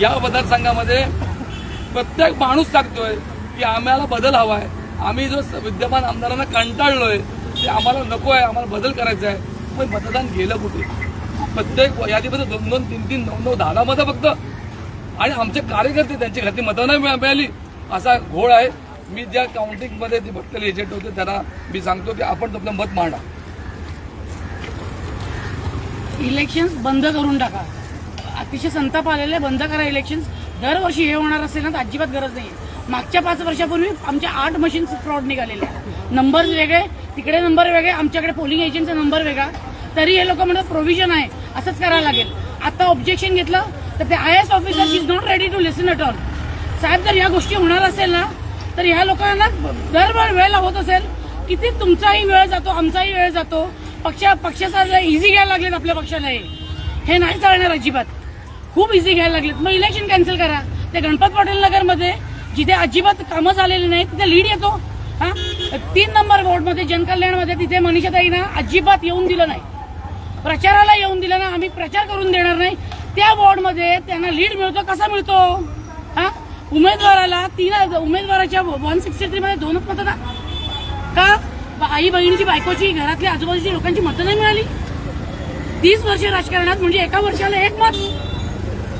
या मतदारसंघामध्ये प्रत्येक माणूस सांगतोय की आम्हाला बदल हवा आहे. आम्ही जो विद्यमान आमदारांना कंटाळलोय ते आम्हाला नको आहे आम्हाला बदल करायचा आहे. पण मतदान गेलं कुठे? प्रत्येक यादीमध्ये दोन दोन तीन तीन नऊ नऊ दहा दहा मतं फक्त. आणि आमचे कार्यकर्ते त्यांची घरती मतं नाही मिळा- मिळाली. असा घोळ आहे. मी ज्या काउंटिंगमध्ये ते बघतेले एजंट होते त्यांना मी सांगतो की आपण आपलं मत मांडा. इलेक्शन बंद करून टाका. अतिशय संताप आलेले बंद करा इलेक्शन्स दरवर्षी हे होणार असेल ना तर अजिबात गरज नाही मागच्या पाच वर्षापूर्वी आमच्या आठ मशीन्स फ्रॉड निघालेले नंबर्स वेगळे तिकडे नंबर वेगळे आमच्याकडे पोलिंग एजंटचा नंबर वेगळा. तरी हे लोक म्हणतात प्रोव्हिजन आहे. असंच करायला लागेल. आता ऑब्जेक्शन घेतलं तर ते I S officer is not ready to listen at all साहेब जर या गोष्टी होणार असेल ना तर ह्या लोकांना दरवेळ वेळ होत असेल. किती तुमचाही वेळ जातो आमचाही वेळ जातो. पक्ष पक्षाचा इझी घ्यायला लागलेत आपल्या पक्षाला हे. हे नाही चालणार अजिबात. खूप इझी घ्यायला लागलेत. मग इलेक्शन कॅन्सल करा. ते गणपत पाटील नगरमध्ये जिथे अजिबात कामं झालेली नाही तिथे लीड येतो. हा? तीन नंबर वॉर्डमध्ये जनकल्याणमध्ये तिथे मनीषाताईना अजिबात येऊन दिलं नाही. प्रचाराला येऊन दिलं ना आम्ही प्रचार करून देणार नाही. त्या वॉर्डमध्ये त्यांना लीड मिळतो. कसा मिळतो? हा? उमेदवाराला तीन उमेदवाराच्या वन सिक्स्टी थ्रीमध्ये दोनच मतं ना? का? आई बहिणीची बायकोची घरातल्या आजूबाजूच्या लोकांची मतं नाही मिळाली? तीस वर्ष राजकारणात म्हणजे एका वर्षाला एक मत.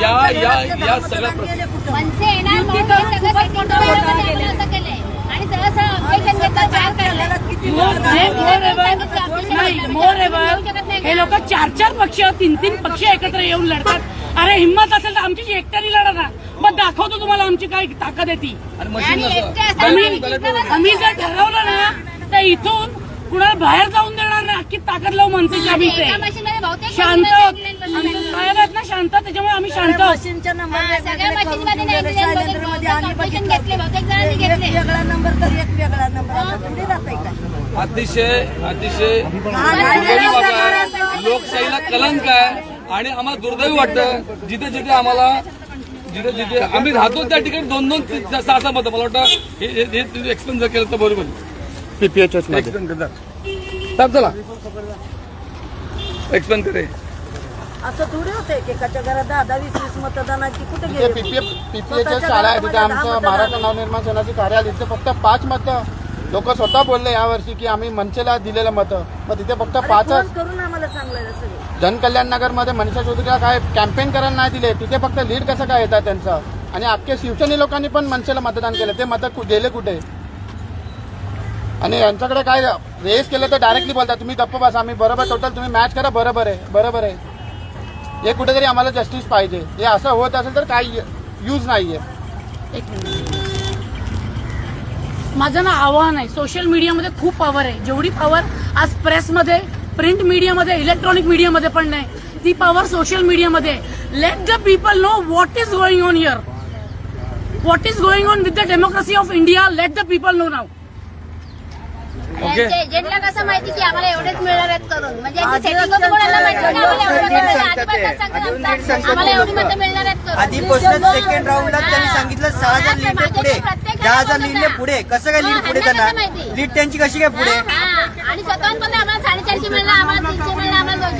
या या या सगळ्या हे हे लोक चार चार पक्ष तीन तीन पक्ष एकत्र येऊन लढतात अरे हिंमत असेल तर आमची एकट्याने लढा ना मग दाखवतो तुम्हाला आमची काय ताकद आहे ती आम्ही जर ठरवलं ना तर इथून कुणाला बाहेर जाऊन देणार नाही अख्खी ताकद लावू माणसाची आम्ही आणि ते एका मशीनमध्ये बहुतेक शांत शांत त्याच्यामुळे आम्ही शांत. आहोत मशीनच्या नंबर सगळ्या मशीनमध्ये नाही दिले, बहुतेक- मध्ये बहुतेक आम्ही ऑपरेशन बघितलं घेतले बहुतेक जणांनी एक घेतले. वेगळा नंबर तर एक वेगळा नंबर. आता का अतिशय अतिशय दुर्दैवी बाब आहे. लोकशाहीला कलंक आहे आणि आम्हाला दुर्दैवी वाटतं जिथे जिथे आम्हाला जिथे जिथे आम्ही राहतो त्या ठिकाणी दोन दोन तीन- सहा सहा मतं मला वाटतं हे हे- हे एक्सप्लेन जर केलं तर बरोबर पीपीएच मध्ये. एक्सप्लेन करता. साहेब चला. एक्सप्लेन करे असं थोडी होते की एकाच्या घरात दहा दहा वीस वीस मतदानाची कुठे जे गेले पीपीएफ पीपीएच्या स्वतःच्या शाळा आहे तिथे दहा आमचं मतदान महाराष्ट्र. नवनिर्माण सेनाचे कार्यालय तिथे फक्त पाच मतं. लोक स्वतः बोलले यावर्षी की आम्ही मनसेला दिलेलं मतं. मग तिथे फक्त अरे पाचच फोन करून आम्हाला सांगलं सगळं. जनकल्याण नगरमध्ये मनीषा चौधरीला काय कॅम्पेन करायला नाही दिले तिथे फक्त लीड कसं काय येतात त्यांचं? आणि अख्खे शिवसेने लोकांनी पण मनसेला मतदान केलं ते मतं कु- गेले कुठे? आणि यांच्याकडे काय रेस केलं तर डायरेक्टली बोलतात तुम्ही गप्प बसा आम्ही बरोबर टोटल तुम्ही मॅच करा बरोबर आहे बरोबर आहे. हे कुठेतरी आम्हाला जस्टिस पाहिजे. हे असं होत असेल तर काही यूज नाहीये. एक मिनिट. माझं ना आव्हान आहे सोशल मीडियामध्ये खूप पॉवर आहे. जेवढी पॉवर आज प्रेसमध्ये प्रिंट मीडियामध्ये इलेक्ट्रॉनिक मीडियामध्ये पण नाही ती पॉवर सोशल मीडियामध्ये let the people know what is going on here what is going on with the democracy of India let the people know now okay यांच्या एजंटला कसं माहिती की आम्हाला एवढेच मिळणार आहेत करून म्हणजे यांची setting होतं कोणाला माहिती नाही, आम्हाला एवढं मिळणार आहे. आधी पण सांगतात, आम्हाला एवढी मतं मिळणार आहेत करून. आधी पोस्टला सेकंड राऊंडला त्यांनी. सांगितलं सहा हजार लीड मागे पुढे दहा हजार होता. पुढे कसं काय लीड हा, पुढे त्यांना? लीड त्यांची कशी काय पुढे हा, आणि स्वतःहून पण आम्हाला साडेचारशे मिळणार आम्हाला तीनशे मिळणार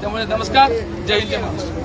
त्यामुळे नमस्कार जय हिंद. जय महाराष्ट्र